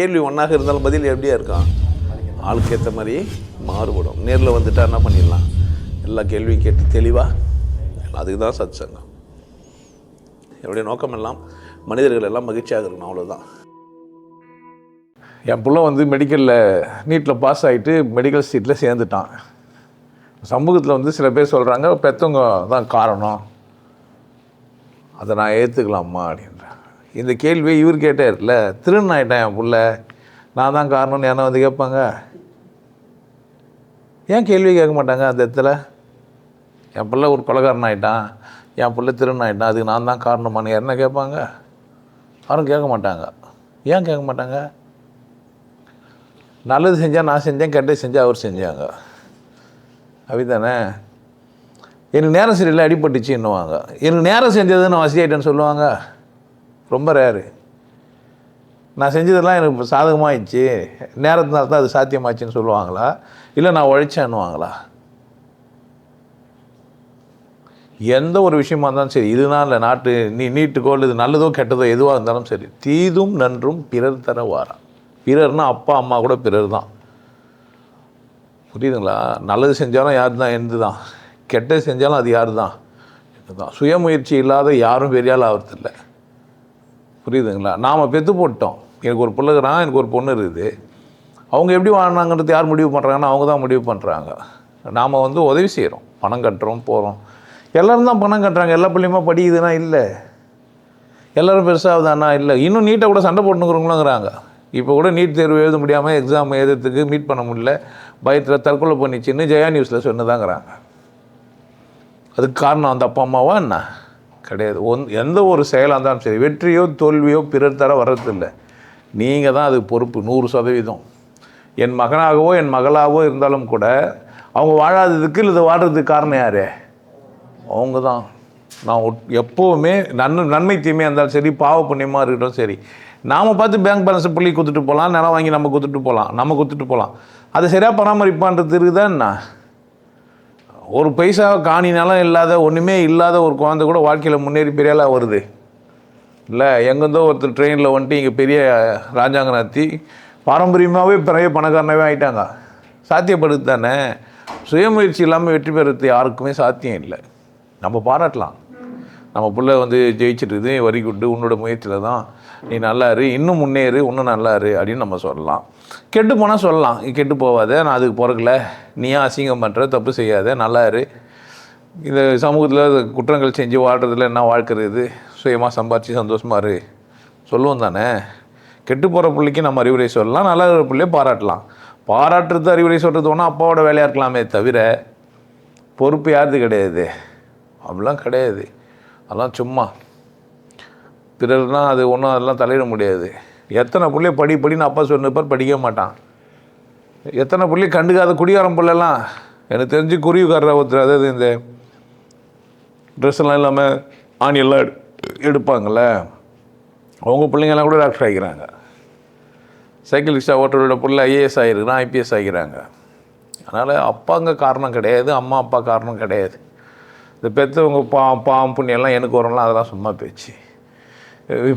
கேள்வி ஒன்றாக இருந்தாலும் பதில் எப்படியா இருக்கான் ஆளுக்கு ஏற்ற மாதிரி மாறுபடும். நேரில் வந்துட்டா என்ன பண்ணிடலாம்? எல்லா கேள்வியும் கேட்டு தெளிவாக அதுக்கு தான் சத் சங்கம் என்னுடைய நோக்கம் எல்லாம் மனிதர்கள் எல்லாம் மகிழ்ச்சியாக இருக்கணும் அவ்வளோதான் என் பிள்ளை வந்து மெடிக்கலில் நீட்டில் பாஸ் ஆகிட்டு மெடிக்கல் சீட்டில் சேர்ந்துட்டான். சமூகத்தில் வந்து சில பேர் சொல்கிறாங்க பெற்றவங்க தான் காரணம். அதை நான் ஏற்றுக்கலாமா அப்படின்னு. இந்த கேள்வியை இவர் கேட்டார்ல ஆகிட்டேன் என் புள்ள நான் தான் காரணம்னு என்ன வந்து கேட்பாங்க? ஏன் கேள்வி கேட்க மாட்டாங்க அந்த இடத்துல? என் பிள்ளை ஒரு கொலகாரன் ஆகிட்டான் என் பிள்ளை திருநாயிட்டான் ஆகிட்டான் அதுக்கு நான் தான் காரணமானு என்ன கேட்பாங்க? யாரும் கேட்க மாட்டாங்க. ஏன் கேட்க மாட்டாங்க? நல்லது செஞ்சால் நான் செஞ்சேன் கெட்டது செஞ்சால் அவர் செஞ்சாங்க. அப்படிதானே எனக்கு நேரம் சரியில்லை அடிபட்டுச்சு என்னவாங்க. எனக்கு நேரம் செஞ்சதுன்னு நான் வசதியாயிட்டேன்னு சொல்லுவாங்க. ரொம்ப ரேரு நான் செஞ்சதெல்லாம் எனக்கு சாதகமாகிடுச்சு நேரத்தினால தான் அது சாத்தியமாச்சுன்னு சொல்லுவாங்களா? இல்லை நான் உழைச்சேன்னுவாங்களா? எந்த ஒரு விஷயமா இருந்தாலும் சரி இதுதான் இல்லை நாட்டு நீ நீட்டுக்கோ இது நல்லதோ கெட்டதோ எதுவாக இருந்தாலும் சரி தீதும் நன்றும் பிறர் தர வாரம் பிறர்னா அப்பா அம்மா கூட பிறர் தான். புரியுதுங்களா? நல்லது செஞ்சாலும் யார் தான்? எந்து தான். கெட்டது செஞ்சாலும் அது யார் தான்? தான் சுயமுயற்சி இல்லாத யாரும் பெரிய ஆள் ஆகிறதில்ல புரியுதுங்களா? நாம் பெற்று போட்டோம். எனக்கு ஒரு பிள்ளைகிறான் எனக்கு ஒரு பொண்ணு இருக்குது. அவங்க எப்படி வாழ்னாங்கிறது யார் முடிவு பண்ணுறாங்கன்னா அவங்க தான் முடிவு பண்ணுறாங்க நாம் வந்து உதவி செய்கிறோம் பணம் கட்டுறோம் போகிறோம் எல்லோரும் தான் பணம் கட்டுறாங்க. எல்லா பிள்ளையுமா படிக்குதுன்னா இல்லை. எல்லோரும் பெருசாகுதானா இல்லை. இன்னும் நீட்டை கூட சண்டை போட்டுக்கிறவங்களுங்கிறாங்க இப்போ கூட நீட் தேர்வு எழுத முடியாமல் எக்ஸாம் எழுதுறதுக்கு மீட் பண்ண முடியல. பயத்தில் தற்கொலை பண்ணிச்சின்னு ஜெயா நியூஸில் சொன்னதாங்கிறாங்க. அதுக்கு காரணம் அந்த அப்பா அம்மாவா என்ன? கிடையாது. ஒன் எந்த ஒரு செயலாக இருந்தாலும் சரி வெற்றியோ தோல்வியோ பிறர் தர வர்றதில்லை. நீங்கள் தான் அதுக்கு பொறுப்பு நூறு சதவீதம். என் மகனாகவோ என் மகளாகவோ இருந்தாலும் கூட அவங்க வாழாததுக்கு இல்லை வாழ்கிறதுக்கு காரணம் யார்? அவங்க தான். நான் ஒட்- எப்போவுமே நன்மை நன்மை தீமையாக இருந்தாலும் சரி பாவ புண்ணியமாக இருக்கட்டும் சரி நாம் பார்த்து பேங்க் பேலன்ஸை பிள்ளை கொடுத்துட்டு போகலாம் நிலம் வாங்கி நம்ம கொடுத்துட்டு போகலாம் நம்ம கொடுத்துட்டு போகலாம் அது சரியாக பராமரிப்பான்றது இருக்குதான் என்ன? ஒரு பைசா காணினாலும் இல்லாத ஒன்றுமே இல்லாத ஒரு குழந்தை கூட வாழ்க்கையில் முன்னேறி பெரியாலாக வருது. இல்லை எங்கேருந்தோ ஒருத்தர் ட்ரெயினில் வந்துட்டு இங்கே பெரிய ராஜாங்க நடத்தி பாரம்பரியமாகவே பெரிய பணக்காரனாகவே ஆயிட்டாங்க. சாத்தியப்படுது தானே? சுயமுயற்சி இல்லாமல் வெற்றி பெறது யாருக்குமே சாத்தியம் இல்லை. நம்ம பாராட்டலாம். நம்ம பிள்ளை வந்து ஜெயிச்சிட்டுது வரி குட்டு உன்னோட முயற்சியில் தான் நீ நல்லா இரு இன்னும் முன்னேறு இன்னும் நல்லா இரு அப்படின்னு நம்ம சொல்லலாம். கெட்டு போனால் சொல்லலாம். நீ கெட்டு போகாத நான் அதுக்கு பிறகுல நீயா அசிங்கம் பண்ணுற தப்பு செய்யாத நல்லா இரு இந்த சமூகத்தில் குற்றங்கள் செஞ்சு வாழ்கிறதுல என்ன வாழ்க்கிறது சுயமாக சம்பாரித்து சந்தோஷமாக இரு. சொல்லுவோம் தானே. கெட்டு போகிற பிள்ளைக்கு நம்ம அறிவுரை சொல்லலாம் நல்ல இருக்கிற பிள்ளைய பாராட்டலாம். பாராட்டுறது அறிவுரை சொல்கிறது ஒன்றும் அப்பாவோட வேலையாக இருக்கலாமே தவிர பொறுப்பு யாருது கிடையாது. அப்படிலாம் கிடையாது. அதெல்லாம் சும்மா. பிறர்னா அது ஒன்றும் அதெல்லாம் தலையிட முடியாது. எத்தனை பிள்ளைய படி படின்னு அப்பா சொன்னப்பார் படிக்க மாட்டான். எத்தனை பிள்ளை கண்டுக்காத குடிகாரம் பிள்ளைலாம்? எனக்கு தெரிஞ்சு குருவிக்காரர் ஒருத்தர் அதாவது இந்த ட்ரெஸ்லாம் இல்லாமல் ஆணியெல்லாம் எடு எடுப்பாங்கள்ல அவங்க பிள்ளைங்கெல்லாம் கூட டாக்டர் ஆகிக்கிறாங்க சைக்கிள் ரிக்ஷா ஓட்டரோட பிள்ளை ஐஏஎஸ் ஆகிருக்கிறான் ஐபிஎஸ் ஆகிக்கிறாங்க அதனால் அப்பாங்க காரணம் கிடையாது அம்மா அப்பா காரணம் கிடையாது. இந்த பெற்றவங்க பா பாம் புண்ணியெல்லாம் எனக்கு வரலாம் அதெல்லாம் சும்மா பேச்சு.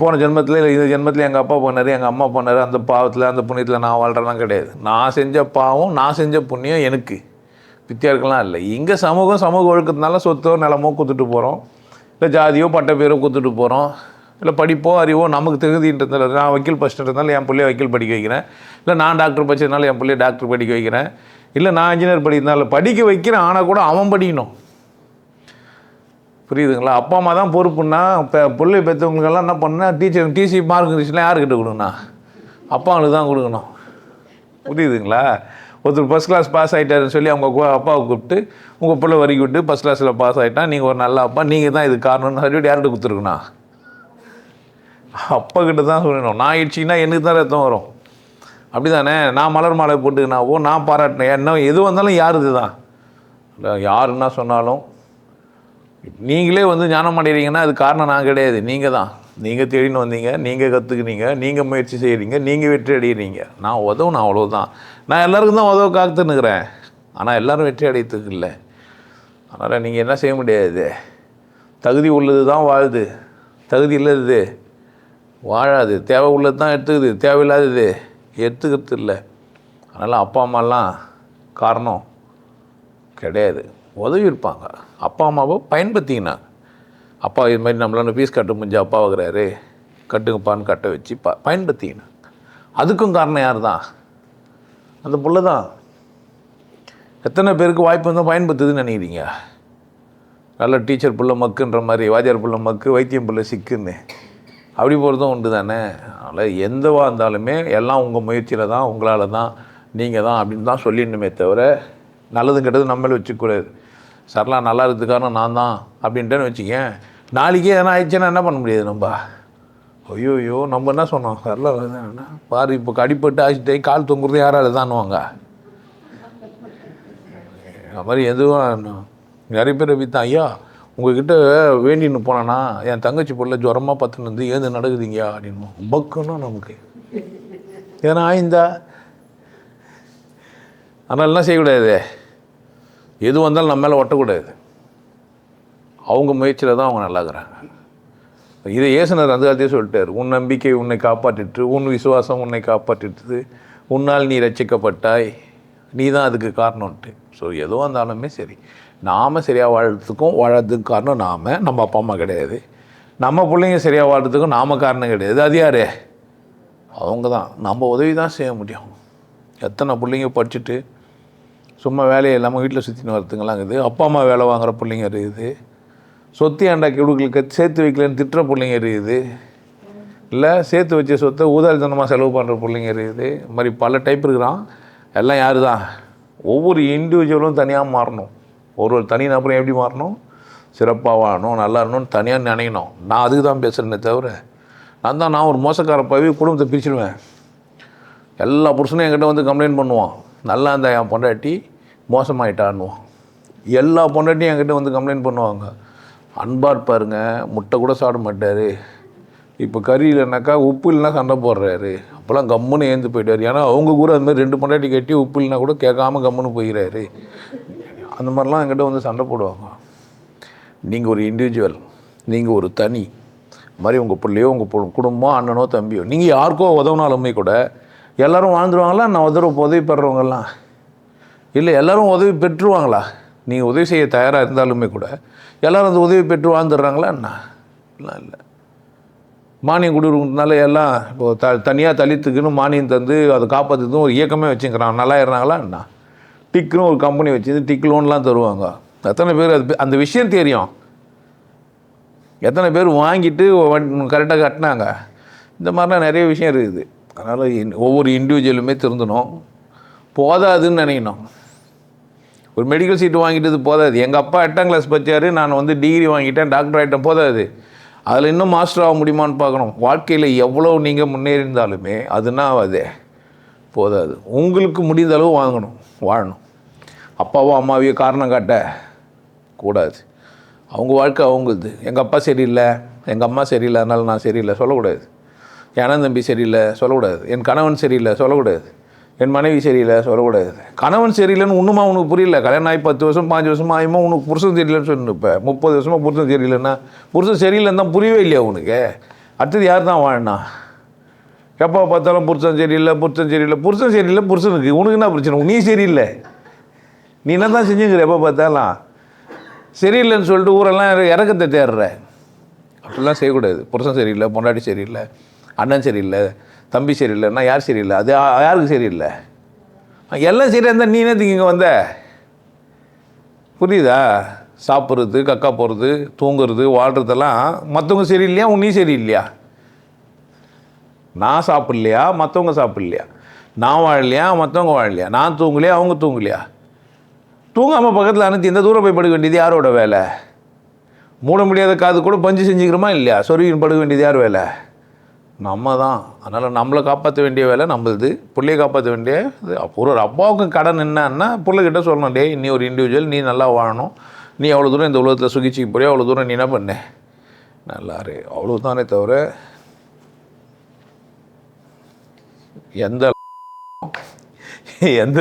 போன ஜென்மத்தில் இல்லை இந்த ஜென்மத்தில் எங்கள் அப்பா போனார் எங்கள் அம்மா போனார் அந்த பாவத்தில் அந்த புண்ணியத்தில் நான் வாழ்கிறேலாம் கிடையாது. நான் செஞ்ச பாவம் நான் செஞ்ச புண்ணியம் எனக்கு. வித்தியாருக்கெல்லாம் இல்லை. இங்கே சமூகம் சமூக ஒழுக்கத்தினால சொத்தோ நிலமோ கொடுத்துட்டு போகிறோம் இல்லை ஜாதியோ பட்ட பேரோ கொடுத்துட்டு போகிறோம் இல்லை படிப்போ அறிவோ நமக்கு தகுதின்றதால நான் வக்கீல் இருந்தாலும் என் பிள்ளைய வக்கீல் படிக்க வைக்கிறேன். இல்லை நான் டாக்டர் படிச்சதுனால என் பிள்ளைய டாக்டர் படிக்க வைக்கிறேன். இல்லை நான் இன்ஜினியர் படிக்கிறதுனால படிக்க வைக்கிறேன் ஆனால் கூட அவன் படிக்கணும். புரியுதுங்களா? அப்பா அம்மா தான் பொறுப்புன்னா இப்போ பிள்ளை பெற்றவங்களுக்கெல்லாம் என்ன பண்ணால் டீச்சர் டிசி மார்க் இருந்துச்சுன்னா யாருக்கிட்ட கொடுங்கண்ணா அப்பாங்களுக்கு தான் கொடுக்கணும். புரியுதுங்களா? ஒருத்தர் ஃபஸ்ட் கிளாஸ் பாஸ் ஆகிட்டாருன்னு சொல்லி அவங்க அப்பாவை கூப்பிட்டு உங்கள் பிள்ளை வரி விட்டு ஃபஸ்ட் கிளாஸில் பாஸ் ஆகிட்டா நீங்கள் ஒரு நல்ல அப்பா நீங்கள் தான் இது காரணம்னு சர்டிஃபிகேட் யார்கிட்ட கொடுத்துருக்கணும்? அப்பா கிட்ட தான் சொல்லணும். நான் ஆயிடுச்சின்னா எனக்கு தான் ரத்தம் வரும். அப்படி தானே நான் மலர் மாலை போட்டுக்கினாவோ நான் பாராட்டினேன். என்ன எது வந்தாலும் யாருது தான் இல்லை யாருன்னா சொன்னாலும் நீங்களே வந்து ஞானம் அடைகிறீங்கன்னா அது காரணம் நான் கிடையாது. நீங்கள் தான். நீங்கள் தேடின்னு வந்தீங்க நீங்கள் கற்றுக்குனீங்க நீங்கள் முயற்சி செய்கிறீங்க நீங்கள் வெற்றி அடைகிறீங்க நான் உதவும் அவ்வளோதான் நான் எல்லாருக்கும் தான் உதவ காத்துன்னுக்கிறேன். ஆனால் எல்லோரும் வெற்றி அடையத்துக்கு இல்லை. அதனால் நீங்கள் என்ன செய்ய முடியாது. தகுதி உள்ளது தான் வாழுது. தகுதி இல்லாதது வாழாது. தேவை உள்ளது தான் எடுத்துக்குது. தேவையில்லாதது எடுத்துக்கிறது இல்லை. அதனால் அப்பா அம்மாலாம் காரணம் கிடையாது. உதவி இருப்பாங்க அப்பா அம்மாவை பயன்படுத்திக்கினாங்க. அப்பா இது மாதிரி நம்மளால ஃபீஸ் கட்ட முடிஞ்ச அப்பா வைக்கிறாரு கட்டுங்கப்பான்னு கட்ட வச்சு ப பயன்படுத்திக்கினாங்க. அதுக்கும் காரணம் யார் தான் அந்த புள்ள தான் எத்தனை பேருக்கு வாய்ப்பு இருந்தால் பயன்படுத்துதுன்னு நினைக்கிறீங்க? நல்ல டீச்சர் புள்ள மக்குன்ற மாதிரி வாத்தியார் புள்ள மக்கு வைத்தியம் புள்ள சிக்குன்னு. அப்படி போகிறதும் உண்டு தானே அதனால் எந்தவா இருந்தாலுமே எல்லாம் உங்கள் முயற்சியில் தான் உங்களால் தான் நீங்கள் தான் அப்படின்னு தான் சொல்லிடணுமே தவிர நல்லதும் கெட்டது நம்மளே வச்சுக்கூடாது சரலாம் நல்லா இருக்கிறது காரணம் நான் தான் அப்படின்ட்டேன்னு வச்சுக்கேன். நாளைக்கே எதனா ஆயிடுச்சுன்னா என்ன பண்ண முடியாது நம்ம? ஐயோ ஐயோ நம்ம என்ன சொன்னோம்? சரலா என்ன பாரு இப்போ கடிப்பட்டு ஆச்சுட்டே கால் தொங்குறது யாரால தான்னுவாங்க. அது மாதிரி எதுவும் நிறைய பேர் வித்தான் ஐயா உங்ககிட்ட வேண்டின்னு போனேன்னா என் தங்கச்சி பொருளை ஜுரமாக பார்த்துன்னு வந்து ஏது நடக்குதுங்கயா அப்படின்னு. பக்குன்னா நமக்கு. ஏன்னா ஆய்ந்தா அதனால் என்ன செய்யக்கூடாது? எது வந்தாலும் நம்ம மேலே ஒட்டக்கூடாது. அவங்க முயற்சியில் தான் அவங்க நல்லா இருக்கிறாங்க இதை ஏசுனர் அந்த காலத்தையே சொல்லிட்டார். உன் நம்பிக்கை உன்னை காப்பாற்றிட்டு உன் விசுவாசம் உன்னை காப்பாற்றிட்டு உன்னால் நீ ரச்சிக்கப்பட்டாய் நீ தான் அதுக்கு காரணம்ன்ட்டு. ஸோ எதுவாக இருந்தாலுமே சரி. நாம் சரியாக வாழறதுக்கும் வாழறதுக்கு காரணம் நாம். நம்ம அப்பா அம்மா கிடையாது. நம்ம பிள்ளைங்க சரியாக வாழறதுக்கும் நாம் காரணம் கிடையாது. அது யார்? அவங்க தான். நம்ம உதவி தான் செய்ய முடியும். எத்தனை பிள்ளைங்க படிச்சுட்டு சும்மா வேலையை இல்லாமல் வீட்டில் சுற்றின்னு வரதுங்கெல்லாம் இருக்குது. அப்பா அம்மா வேலை வாங்குகிற பிள்ளைங்க இருக்குது. சொத்து ஏண்டா கிடுக்களுக்கு சேர்த்து வைக்கலன்னு திட்டுற பிள்ளைங்க இருக்குது. இல்லை சேர்த்து வச்ச சொத்தை ஊதாரித்தனமாக செலவு பண்ணுற பிள்ளைங்க இருக்குது. இது மாதிரி பல டைப் இருக்கிறான். எல்லாம் யார் தான் ஒவ்வொரு இண்டிவிஜுவலும் தனியாக மாறணும். ஒரு ஒரு தனி நபரும் எப்படி மாறணும்? சிறப்பாக வாழணும் நல்லா இருக்கணும்னு தனியாக நினைக்கணும். நான் அதுக்கு தான் பேசுகிறேனே தவிர நான் தான் நான் ஒரு மோசக்கார பவி குடும்பத்தை பிரிச்சிடுவேன். எல்லா புருஷனும் என்கிட்ட வந்து கம்ப்ளைண்ட் பண்ணுவான். நல்லா இருந்தா என் பொண்டாட்டி மோசமாயிட்டான்னுவான் எல்லா பொண்டாட்டியும் என்கிட்ட வந்து கம்ப்ளைண்ட் பண்ணுவாங்க. அன்பாக இருப்பாருங்க முட்டை கூட சாப்பிட மாட்டார். இப்போ கறி இல்லைனாக்கா உப்பு இல்லைனா சண்டை போடுறாரு. அப்போல்லாம் கம்முன்னு ஏந்து போயிட்டார். ஏன்னா அவங்க கூட அது மாதிரி ரெண்டு பொண்டாட்டி கட்டி உப்பு இல்லைனா கூட கேட்காம கம்முன்னு போயிடுறாரு அந்த மாதிரிலாம் என்கிட்ட வந்து சண்டை போடுவாங்க. நீங்கள் ஒரு இண்டிவிஜுவல் நீங்கள் ஒரு தனி மாதிரி உங்கள் பிள்ளையோ உங்கள் குடும்பமோ குடும்பம் அண்ணனோ தம்பியோ நீங்கள் யாருக்கோ உதவுனாலுமே கூட எல்லோரும் வாழ்ந்துருவாங்களா? நான் உதவ உதவி பெறுறவங்கெல்லாம் இல்லை எல்லோரும் உதவி பெற்றுருவாங்களா நீங்கள் உதவி செய்ய தயாராக இருந்தாலுமே கூட எல்லோரும் அந்த உதவி பெற்று வாழ்ந்துடுறாங்களா என்ன? இல்லை இல்லை. மானியம் கொடுக்குறதுனால எல்லாம் இப்போ த தனியாக தலித்துக்குன்னு மானியம் தந்து அதை காப்பாற்றுறதும் ஒரு இயக்கமே வச்சுக்கிறான். நல்லா இருந்தாங்களா என்ன? டிக்குன்னு ஒரு கம்பெனி வச்சு டிக் லோன்லாம் தருவாங்க. எத்தனை பேர் அது அந்த விஷயம் தெரியும். எத்தனை பேர் வாங்கிட்டு கரெக்டாக கட்டினாங்க. இந்த மாதிரிலாம் நிறைய விஷயம் இருக்குது. அதனால் ஒவ்வொரு இண்டிவிஜுவலுமே திருந்தணும். போதாதுன்னு நினைக்கணும். ஒரு மெடிக்கல் சீட்டு வாங்கிட்டது போதாது. எங்கள் அப்பா எட்டாம் கிளாஸ் படித்தார் நான் வந்து டிகிரி வாங்கிட்டேன் டாக்டர் ஆகிட்டேன் போதாது. அதில் இன்னும் மாஸ்டர் ஆக முடியுமான்னு பார்க்கணும். வாழ்க்கையில் எவ்வளோ நீங்கள் முன்னேறிந்தாலுமே அதுனா அது போதாது. உங்களுக்கு முடிந்த அளவு வாங்கணும் வாழணும். அப்பாவோ அம்மாவையோ காரணம் காட்ட கூடாது. அவங்க வாழ்க்கை அவங்களுது. எங்கள் அப்பா சரியில்லை எங்கள் அம்மா சரியில்லை அதனால் நான் சரியில்லை சொல்லக்கூடாது. என் அண்ணன் தம்பி சரியில்லை சொல்லக்கூடாது. என் கணவன் சரியில்லை சொல்லக்கூடாது. என் மனைவி சரியில்லை சொல்லக்கூடாது. கணவன் சரியில்லைன்னு ஒன்றுமா உனக்கு புரியல? கல்யாணம் ஆகி பத்து வருஷம் பாஞ்சு வருஷம் ஆயுமா உனக்கு புருஷன் சரியில்லைன்னு சொல்லணும் இப்போ முப்பது வருஷமா புருஷன் சரியில்லைன்னா? புருஷன் சரியில்லைன்னு தான் புரியவே இல்லையா உனக்கு? அடுத்தது யார் தான் வாழனா? எப்போ பார்த்தாலும் புருஷன் சரியில்லை புருஷன் சரியில்லை. புருஷன் சரியில்லை புருஷனுக்கு. உனக்கு என்ன பிரச்சனை? நீ சரியில்லை. நீ என்ன தான் செஞ்சுங்கிற எப்போ பார்த்தாலும்? சரியில்லைன்னு சொல்லிட்டு ஊரெல்லாம் இறக்கத்தை தேடுற. அப்படிலாம் செய்யக்கூடாது. புருஷன் சரியில்லை பொண்டாட்டி சரியில்லை அண்ணன் சரியில்லை. தம்பி சரியில்லைன்னா யார் சரியில்லை? அது யாருக்கு சரியில்லை? எல்லாம் சரியாக இருந்தால் நீ என்னத்துக்கு இங்கே வந்த? புரியுதா? சாப்பிட்றது கக்கா போகிறது தூங்குறது வாழ்கிறதெல்லாம் மற்றவங்க சரியில்லையா? உன் நீ சரியில்லையா? நான் சாப்பிட்லையா? மற்றவங்க சாப்பிட்லையா? நான் வாழலையா? மற்றவங்க வாழலையா? நான் தூங்கலையா? அவங்க தூங்கலையா? தூங்காமல் பக்கத்தில் அனுத்தி இந்த தூரம் போய் படுக்க வேண்டியது யாரோட வேலை? மூட முடியாத காது கூட பஞ்சு செஞ்சுக்கிறோமா இல்லையா? சொருவின் படுக்க வேண்டியது யார் வேலை? நம்ம தான் அதனால் நம்மளை காப்பாற்ற வேண்டிய வேலை நம்மளுது. பிள்ளையை காப்பாற்ற வேண்டிய இது. அப்போ ஒரு அப்பாவுக்கு கடன் என்னன்னா பிள்ளைகிட்ட சொல்லணும் டே நீ ஒரு இண்டிவிஜுவல் நீ நல்லா வாழணும். நீ அவ்வளோ தூரம் இந்த உலகத்தில் சுகிச்சிக்க போய் அவ்வளோ தூரம் நீ என்ன பண்ண? நல்லா இரு அவ்வளோதானே தவிர எந்த எந்த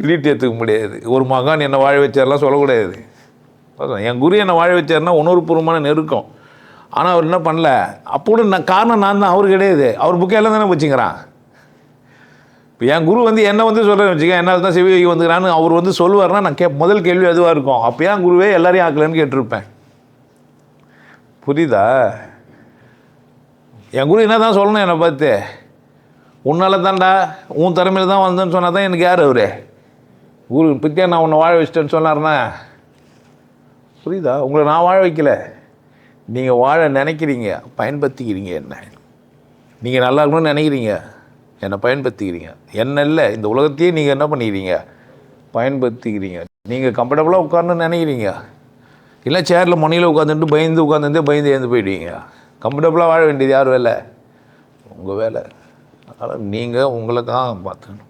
கிரீட் ஏற்றுக்க முடியாது. ஒரு மகான் என்னை வாழ வச்சார்லாம் சொல்லக்கூடாது. என் குரு என்னை வாழ வச்சார்னா உணர்வுபூர்வமான நெருக்கம். ஆனால் அவர் என்ன பண்ணல? அப்போ நான் காரணம் நான் தான் அவர் கிடையாது. அவர் புக்கை எல்லாம் தானே வச்சுக்கிறான் இப்போ என் குரு வந்து என்ன வந்து சொல்கிறேன்னு வச்சுக்க என்னால் தான் சிவகி வந்துக்கிறான்னு அவர் வந்து சொல்லுவார்னா நான் கே முதல் கேள்வி அதுவாக இருக்கும். அப்போ ஏன் குருவே எல்லாரையும் ஆக்கலன்னு கேட்டிருப்பேன். புரியுதா? என் குரு என்ன தான் சொல்லணும் என்னை பார்த்து? உன்னால் தான்டா உன் திறமையில தான் வந்தேன்னு சொன்னால் தான் எனக்கு யார் அவர்? குரு பற்றியா நான் உன்னை வாழ வச்சிட்டேன்னு சொன்னார்னா புரியுதா? உங்களை நான் வாழ வைக்கல. நீங்கள் வாழ நினைக்கிறீங்க பயன்படுத்திக்கிறீங்க என்ன? நீங்கள் நல்லா இருக்கணும்னு நினைக்கிறீங்க என்னை பயன்படுத்திக்கிறீங்க. என்ன இல்லை இந்த உலகத்தையே நீங்கள் என்ன பண்ணிக்கிறீங்க? பயன்படுத்திக்கிறீங்க. நீங்கள் கம்ஃபர்டபுளாக உட்காரணும்னு நினைக்கிறீங்க. இல்லை சேரில் மணியில் உட்காந்துட்டு பயந்து உட்காந்துருந்தே பயந்து எழுந்து போயிடுவீங்க. கம்ஃபர்டபுளாக வாழ வேண்டியது யார் வேலை? உங்கள் வேலை. அதனால் நீங்கள் உங்களுக்காக தான் பார்த்துக்கணும்.